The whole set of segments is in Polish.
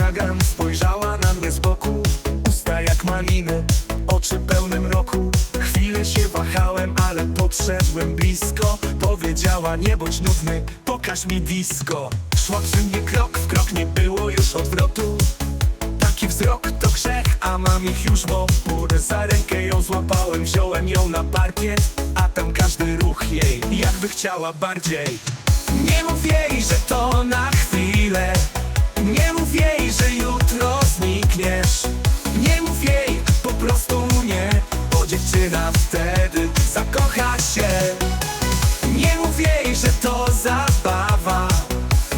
Dostrzegam, spojrzała na mnie z boku Usta jak maliny, oczy pełne mroku. Chwilę się wahałem, ale podszedłem blisko. Powiedziała, nie bądź nudny, pokaż mi disco. Szła przy mnie krok w krok, nie było już odwrotu. Taki wzrok to grzech, a mam ich już w opór Za rękę ją złapałem, wziąłem ją na parkiet A tam każdy ruch jej, jakby chciała bardziej. Nie mów jej, że to na dziewczyna wtedy zakocha się. Nie mów jej, że to zabawa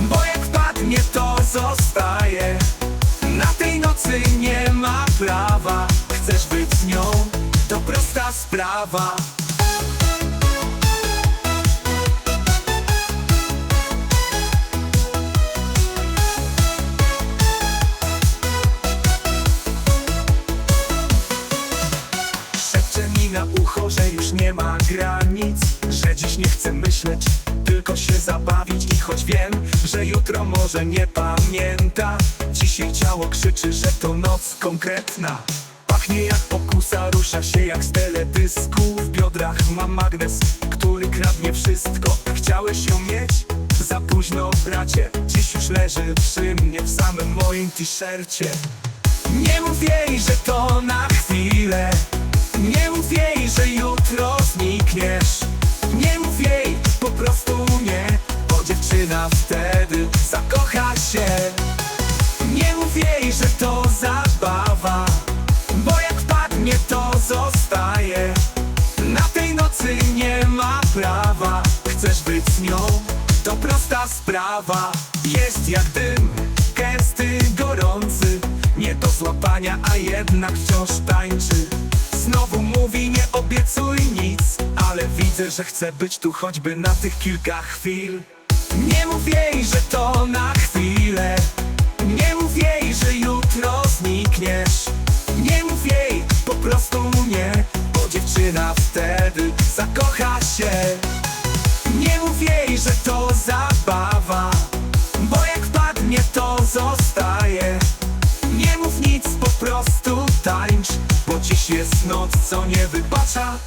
Bo jak wpadnie to zostaje. Na tej nocy nie ma prawa. Chcesz być z nią, to prosta sprawa ucho, że już nie ma granic Że dziś nie chcę myśleć, tylko się zabawić I choć wiem, że jutro może nie pamięta. Dzisiaj ciało krzyczy, że to noc konkretna. Pachnie jak pokusa, rusza się jak z teledysku. W biodrach mam magnes, który kradnie wszystko. Chciałeś ją mieć? Za późno, bracie. Dziś już leży przy mnie w samym moim t-shircie. Nie mów jej, że to na Nie mów jej, po prostu nie Bo dziewczyna wtedy zakocha się. Nie mów jej, że to zabawa Bo jak wpadnie to zostaje. Na tej nocy nie ma prawa Chcesz być z nią? To prosta sprawa. Jest jak dym, gęsty, gorący Nie do złapania, a jednak wciąż tańczy Że chce być tu choćby na tych kilka chwil. Nie mów jej, że to na chwilę. Nie mów jej, że jutro znikniesz. Nie mów jej, po prostu nie Bo dziewczyna wtedy zakocha się. Nie mów jej, że to zabawa Bo jak wpadnie to zostaje. Nie mów nic, po prostu tańcz Bo dziś jest noc, co nie wybacza